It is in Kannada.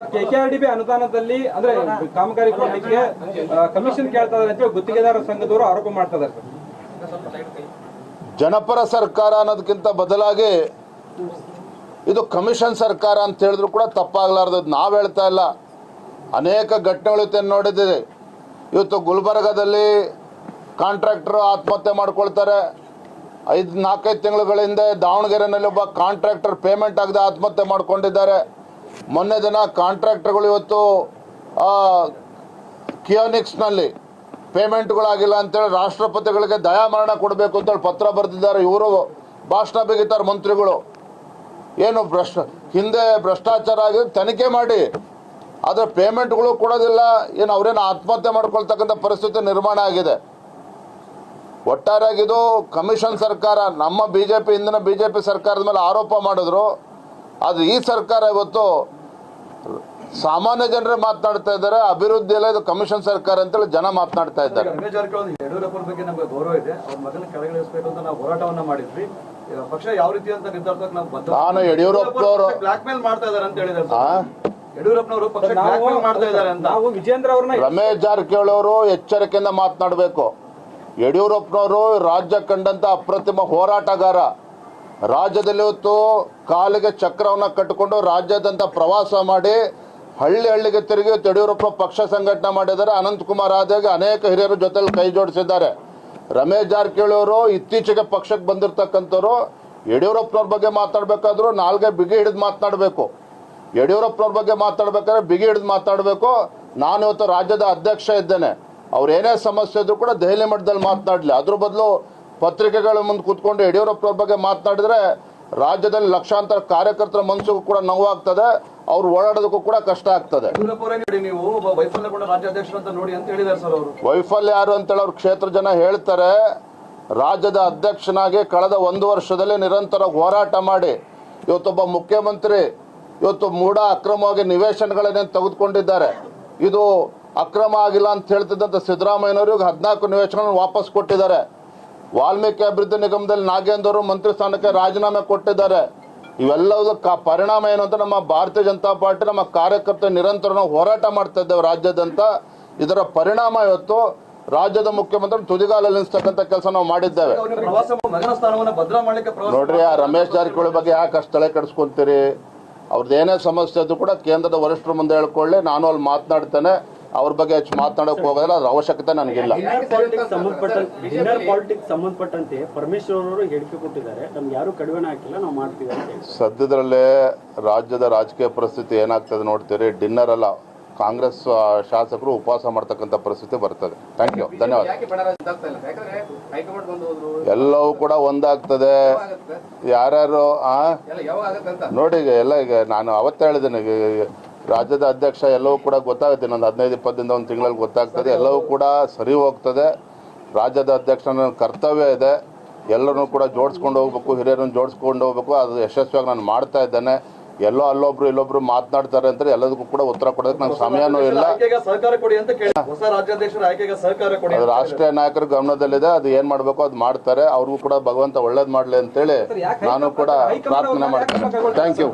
ಕೆಕೆಆರ್ಡಿಬಿ ಅನುದಾನದಲ್ಲಿ, ಅಂದ್ರೆ ಕಾಮಗಾರಿ ಕೊಡಲಿಕ್ಕೆ ಕಮಿಷನ್ ಕೇಳ್ತಾ ಇದ್ದಾರೆ ಅಂತ ಗುತ್ತಿಗೆದಾರ ಸಂಘದವರು ಆರೋಪ ಮಾಡ್ತಾ ಜನಪರ ಸರ್ಕಾರ ಅನ್ನೋದಕ್ಕಿಂತ ಬದಲಾಗಿ ಇದು ಕಮಿಷನ್ ಸರ್ಕಾರ ಅಂತ ಹೇಳಿದ್ರು ಕೂಡ ತಪ್ಪಾಗಲಾರ್ದು ನಾವು ಹೇಳ್ತಾ ಇಲ್ಲ. ಅನೇಕ ಘಟನೆಗಳು ನೋಡಿದ್ದೀವಿ. ಇವತ್ತು ಗುಲ್ಬರ್ಗದಲ್ಲಿ ಕಾಂಟ್ರಾಕ್ಟರ್ ಆತ್ಮಹತ್ಯೆ ಮಾಡ್ಕೊಳ್ತಾರೆ. ಐದು ನಾಲ್ಕೈದು ತಿಂಗಳುಗಳ ಹಿಂದೆ ದಾವಣಗೆರೆನಲ್ಲಿ ಒಬ್ಬ ಕಾಂಟ್ರಾಕ್ಟರ್ ಪೇಮೆಂಟ್ ಆಗದೆ ಆತ್ಮಹತ್ಯೆ ಮಾಡ್ಕೊಂಡಿದ್ದಾರೆ. ಮೊನ್ನೆ ದಿನ ಕಾಂಟ್ರಾಕ್ಟರ್ಗಳು ಇವತ್ತು ಕಿಯೋನಿಕ್ಸ್ನಲ್ಲಿ ಪೇಮೆಂಟ್ಗಳಾಗಿಲ್ಲ ಅಂತೇಳಿ ರಾಷ್ಟ್ರಪತಿಗಳಿಗೆ ದಯಾಮರಣ ಕೊಡಬೇಕು ಅಂತೇಳಿ ಪತ್ರ ಬರೆದಿದ್ದಾರೆ. ಇವರು ಭಾಷಣ ಬಿಗಿತಾರೆ ಮಂತ್ರಿಗಳು. ಏನು ಭ್ರಷ್ಟ, ಹಿಂದೆ ಭ್ರಷ್ಟಾಚಾರ ಆಗಿ ತನಿಖೆ ಮಾಡಿ, ಆದರೆ ಪೇಮೆಂಟ್ಗಳು ಕೊಡೋದಿಲ್ಲ, ಏನು ಅವರೇನು ಆತ್ಮಹತ್ಯೆ ಮಾಡ್ಕೊಳ್ತಕ್ಕಂಥ ಪರಿಸ್ಥಿತಿ ನಿರ್ಮಾಣ ಆಗಿದೆ. ಒಟ್ಟಾರೆಯಾಗಿದ್ದು ಕಮಿಷನ್ ಸರ್ಕಾರ, ನಮ್ಮ ಬಿ ಜೆ ಪಿ ಹಿಂದಿನ ಬಿ ಜೆ ಪಿ ಸರ್ಕಾರದ ಮೇಲೆ ಆರೋಪ ಮಾಡಿದ್ರು. ಅದು ಈ ಸರ್ಕಾರ ಇವತ್ತು ಸಾಮಾನ್ಯ ಜನರೇ ಮಾತನಾಡ್ತಾ ಇದ್ದಾರೆ ಅಭಿವೃದ್ಧಿ ಎಲ್ಲ ಇದು ಕಮಿಷನ್ ಸರ್ಕಾರ ಅಂತೇಳಿ ಜನ ಮಾತನಾಡ್ತಾ ಇದ್ದಾರೆ. ರಮೇಶ್ ಜಾರಕಿಹೊಳಿ ಯಡಿಯೂರಪ್ಪರ ಬಗ್ಗೆ ನಮಗೆ ಗೌರವ ಇದೆ. ಅವ್ರ ಮಗನ ಕೆಳಗಿಳಿಸಬೇಕು ಅಂತ ನಾವು ಹೋರಾಟವನ್ನ ಮಾಡಿದ್ವಿ. ಪಕ್ಷ ಯಾವ ರೀತಿ ಅಂತ ನಿರ್ಧಾರಕ್ಕೆ ನಾವು ಬಂದ ನಾನು ಯಡಿಯೂರಪ್ಪನವರು ಬ್ಲಾಕ್ ಮೇಲ್ ಮಾಡ್ತಾ ಇದಾರೆ ಅಂತ ಹೇಳಿದ್ರು ಆ? ಯಡಿಯೂರಪ್ಪನವರು ಪಕ್ಷ ಬ್ಲಾಕ್ ಮೇಲ್ ಮಾಡ್ತಾ ಇದ್ದಾರೆ ಅಂತ. ನಾವು ವಿಜೇಂದ್ರ ಅವ್ರನ್ನ ರಮೇಶ್ ಜಾರಕಿಹೊಳಿ ಅವರು ಎಚ್ಚರಿಕೆಯಿಂದ ಮಾತನಾಡಬೇಕು. ಯಡಿಯೂರಪ್ಪನವರು ರಾಜ್ಯ ಕಂಡಂತ ಅಪ್ರತಿಮ ಹೋರಾಟಗಾರ. ರಾಜ್ಯದಲ್ಲಿ ಹೊತ್ತು ಕಾಲಿಗೆ ಚಕ್ರವನ್ನು ಕಟ್ಟಿಕೊಂಡು ರಾಜ್ಯಾದ್ಯಂತ ಪ್ರವಾಸ ಮಾಡಿ ಹಳ್ಳಿ ಹಳ್ಳಿಗೆ ತಿರುಗಿ ಯಡಿಯೂರಪ್ಪ ಪಕ್ಷ ಸಂಘಟನೆ ಮಾಡಿದ್ದಾರೆ. ಅನಂತಕುಮಾರ್ ಆದಾಗ ಅನೇಕ ಹಿರಿಯರು ಜೊತೆಲಿ ಕೈ ಜೋಡಿಸಿದ್ದಾರೆ. ರಮೇಶ್ ಜಾರಕಿಹೊಳಿ ಅವರು ಇತ್ತೀಚೆಗೆ ಪಕ್ಷಕ್ಕೆ ಬಂದಿರತಕ್ಕಂಥವ್ರು, ಯಡಿಯೂರಪ್ಪನವ್ರ ಬಗ್ಗೆ ಮಾತಾಡಬೇಕಾದ್ರೂ ನಾಲ್ಗೆ ಬಿಗಿ ಹಿಡಿದು ಮಾತನಾಡಬೇಕು. ಯಡಿಯೂರಪ್ಪನವ್ರ ಬಗ್ಗೆ ಮಾತಾಡ್ಬೇಕಾದ್ರೆ ಬಿಗಿ ಹಿಡಿದು ಮಾತಾಡಬೇಕು. ನಾನು ಇವತ್ತು ರಾಜ್ಯದ ಅಧ್ಯಕ್ಷ ಇದ್ದೇನೆ. ಅವ್ರು ಏನೇ ಸಮಸ್ಯೆ ಇದ್ರು ಕೂಡ ದೆಹಲಿ ಮಟ್ಟದಲ್ಲಿ ಮಾತನಾಡಲಿ. ಅದ್ರ ಬದಲು ಪತ್ರಿಕೆಗಳ ಮುಂದೆ ಕೂತ್ಕೊಂಡು ಯಡಿಯೂರಪ್ಪನವ್ರ ಬಗ್ಗೆ ಮಾತನಾಡಿದ್ರೆ ರಾಜ್ಯದಲ್ಲಿ ಲಕ್ಷಾಂತರ ಕಾರ್ಯಕರ್ತರ ಮನಸ್ಸಿಗೂ ಕೂಡ ನೋವಾಗ್ತದೆ ಅವ್ರು ಓಡಾಡೋದಕ್ಕೂ ಕೂಡ ಕಷ್ಟ ಆಗ್ತದೆ. ಯಡಿಯೂರಪ್ಪ ವೈಫಲ್ಯ ಯಾರು ಅಂತೇಳಿ ಅವ್ರ ಕ್ಷೇತ್ರ ಜನ ಹೇಳ್ತಾರೆ. ರಾಜ್ಯದ ಅಧ್ಯಕ್ಷನಾಗಿ ಕಳೆದ ಒಂದು ವರ್ಷದಲ್ಲಿ ನಿರಂತರ ಹೋರಾಟ ಮಾಡಿ ಇವತ್ತೊಬ್ಬ ಮುಖ್ಯಮಂತ್ರಿ ಇವತ್ತು ಮೂಢ ಅಕ್ರಮವಾಗಿ ನಿವೇಶನಗಳನ್ನೇನು ತೆಗೆದುಕೊಂಡಿದ್ದಾರೆ. ಇದು ಅಕ್ರಮ ಆಗಿಲ್ಲ ಅಂತ ಹೇಳ್ತಿದ್ದಂಥ ಸಿದ್ದರಾಮಯ್ಯನವರು ಈಗ ಹದಿನಾಲ್ಕು ನಿವೇಶನಗಳನ್ನು ವಾಪಸ್ ಕೊಟ್ಟಿದ್ದಾರೆ. ವಾಲ್ಮೀಕಿ ಅಭಿವೃದ್ಧಿ ನಿಗಮದಲ್ಲಿ ನಾಗೇಂದ್ರ ಮಂತ್ರಿ ಸ್ಥಾನಕ್ಕೆ ರಾಜೀನಾಮೆ ಕೊಟ್ಟಿದ್ದಾರೆ. ಇವೆಲ್ಲದಕ್ಕೆ ಪರಿಣಾಮ ಏನು ಅಂತ ನಮ್ಮ ಭಾರತೀಯ ಜನತಾ ಪಾರ್ಟಿ ನಮ್ಮ ಕಾರ್ಯಕರ್ತರು ನಿರಂತರ ಹೋರಾಟ ಮಾಡ್ತಾ ಇದ್ದೇವೆ ರಾಜ್ಯಾದ್ಯಂತ. ಇದರ ಪರಿಣಾಮ ಇವತ್ತು ರಾಜ್ಯದ ಮುಖ್ಯಮಂತ್ರಿ ತುದಿಗಾಲಲ್ಲಿ ನಿಲ್ಲಿಸ್ತಕ್ಕಂಥ ಕೆಲಸ ನಾವು ಮಾಡಿದ್ದೇವೆ. ನೋಡ್ರಿ, ಆ ರಮೇಶ್ ಜಾರಕಿಹೊಳಿ ಬಗ್ಗೆ ಯಾಕೆ ಅಷ್ಟು ತಲೆ ಕೆಡಿಸ್ಕೊಂತೀರಿ? ಅವ್ರದ್ದು ಏನೇ ಸಮಸ್ಯೆ ಇದ್ದು ಕೂಡ ಕೇಂದ್ರದ ವರಿಷ್ಠರ ಮುಂದೆ ಹೇಳ್ಕೊಳ್ಳಿ, ನಾನು ಅಲ್ಲಿ ಮಾತನಾಡ್ತೇನೆ. ಅವ್ರ ಬಗ್ಗೆ ಹೆಚ್ಚು ಮಾತನಾಡಕ್ಕೆ ಹೋಗೋದಿಲ್ಲ ಅದ್ರ ಅವಶ್ಯಕತೆ ನನಗಿಲ್ಲ. ಪಾಲಿಟಿಕ್ಸ್ ಸಂಬಂಧಪಟ್ಟಂತೆ ಡಿನ್ನರ್ ಪಾಲಿಟಿಕ್ಸ್ ಸಂಬಂಧಪಟ್ಟಂತೆ ಪರಮೇಶ್ವರ್ ಅವರು ಹೇಳಿಕೆ ಕೊಟ್ಟಿದ್ದಾರೆ. ನಮ್ಗೆ ಯಾರು ಕಡಿಮೆ ಹಾಕಿಲ್ಲ ನಾವು ಮಾಡ್ತೀವಿ ಅಂತ ಸದ್ಯದಲ್ಲೇ ರಾಜ್ಯದ ರಾಜಕೀಯ ಪರಿಸ್ಥಿತಿ ಏನಾಗ್ತದೆ ನೋಡ್ತೀರಿ? ಡಿನ್ನರ್ ಅಲ್ಲ ಕಾಂಗ್ರೆಸ್ ಆ, ಶಾಸಕರು ಉಪವಾಸ ಮಾಡ್ತಕ್ಕಂಥ ಪರಿಸ್ಥಿತಿ ಬರ್ತದೆ. ಥ್ಯಾಂಕ್ ಯು ಧನ್ಯವಾದ. ಯಾಕೆ ಬಡ ರಾಜ್ಯ ಇಲ್ಲ? ಯಾಕಂದ್ರೆ ಹೈಕಮಾಂಡ್ ಬಂದು ಎಲ್ಲವೂ ಕೂಡ ಒಂದಾಗ್ತದೆ. ಯಾರ್ಯಾರು ನೋಡಿ ಈಗ ಎಲ್ಲ ಈಗ ನಾನು ಅವತ್ತೇ ಹೇಳಿದ್ದೀನಿ ಈಗ ರಾಜ್ಯದ ಅಧ್ಯಕ್ಷ ಎಲ್ಲವೂ ಕೂಡ ಗೊತ್ತಾಗುತ್ತೆ. ಇನ್ನೊಂದು ಹದಿನೈದು ಇಪ್ಪತ್ತಿಂದ ಒಂದು ತಿಂಗಳಲ್ಲಿ ಗೊತ್ತಾಗ್ತದೆ. ಎಲ್ಲವೂ ಕೂಡ ಸರಿ ಹೋಗ್ತದೆ. ರಾಜ್ಯದ ಅಧ್ಯಕ್ಷನ ಕರ್ತವ್ಯ ಇದೆ. ಎಲ್ಲರನ್ನೂ ಕೂಡ ಜೋಡಿಸ್ಕೊಂಡು ಹೋಗ್ಬೇಕು ಹಿರಿಯರನ್ನು ಜೋಡಿಸ್ಕೊಂಡು ಹೋಗ್ಬೇಕು. ಅದು ಯಶಸ್ವಿಯಾಗಿ ನಾನು ಮಾಡ್ತಾ ಇದ್ದೇನೆ. ಎಲ್ಲೋ ಅಲ್ಲೊಬ್ರು ಇಲ್ಲೊಬ್ರು ಮಾತನಾಡ್ತಾರೆ ಅಂತ ಎಲ್ಲದಕ್ಕೂ ಕೂಡ ಉತ್ತರ ಕೊಡೋದಕ್ಕೆ ನಂಗೆ ಸಮಯನೂ ಇಲ್ಲ. ರಾಷ್ಟ್ರೀಯ ನಾಯಕರ ಗಮನದಲ್ಲಿದೆ. ಅದು ಏನ್ ಮಾಡ್ಬೇಕು ಅದು ಮಾಡ್ತಾರೆ. ಅವ್ರಿಗೂ ಕೂಡ ಭಗವಂತ ಒಳ್ಳೇದ್ ಮಾಡ್ಲಿ ಅಂತೇಳಿ ನಾನು ಕೂಡ ಪ್ರಾರ್ಥನೆ ಮಾಡ್ತೇನೆ. Thank you